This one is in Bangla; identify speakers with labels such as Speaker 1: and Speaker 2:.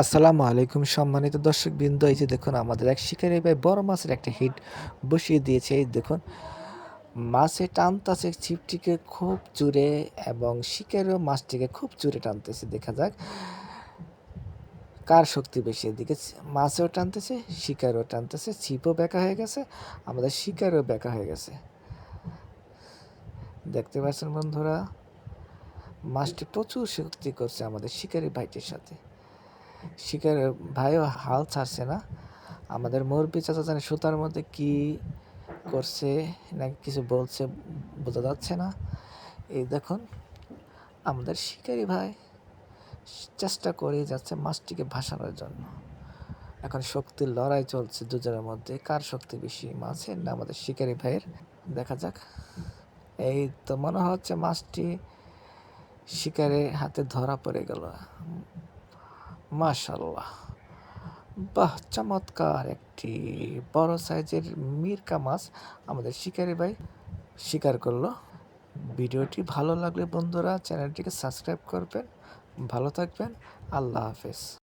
Speaker 1: আসসালামু আলাইকুম সম্মানিত দর্শক বিন্দু এই যে দেখুন আমাদের এক শিকারি ভাই বড় মাছের একটা হিট বসিয়ে দিয়েছে, এই দেখুন। মাছে টানতেছে ছিপটিকে খুব জোরে এবং শিকারিও মাছটিকে খুব জোরে টানতেছে, দেখা যাক কার শক্তি বেশি এদিকে। মাছেও টানতেছে, শিকারও টানতেছে, ছিপও বেঁকা হয়ে গেছে, আমাদের শিকারও বেঁকা হয়ে গেছে। দেখতে পাচ্ছেন বন্ধুরা, মাছটি প্রচুর শক্তি করছে আমাদের শিকারি ভাইটির সাথে। শিকার ভাইও হাল ছাড়ছে না। আমাদের মুরব্বী চাচা জানে সুতার মধ্যে কি করছে নাকি কিছু বলছে, বোঝা যাচ্ছে না। এই দেখুন, আমাদের শিকারি ভাই চেষ্টা করে যাচ্ছে মাছটিকে ভাসানোর জন্য। এখন শক্তির লড়াই চলছে দুজনের মধ্যে। কার শক্তি বেশি, মাছের না আমাদের শিকারি ভাইয়ের? দেখা যাক। এই তো মনে হচ্ছে মাছটি শিকারের হাতে ধরা পড়ে গেল। মাশাল্লাহ বাহ, চমৎকার একটি বড় সাইজের মিরকা মাছ আমাদের শিকারি ভাই শিকার করল। ভিডিওটি ভালো লাগলে বন্ধুরা চ্যানেলটিকে সাবস্ক্রাইব করবেন। ভালো থাকবেন। আল্লাহ হাফেজ।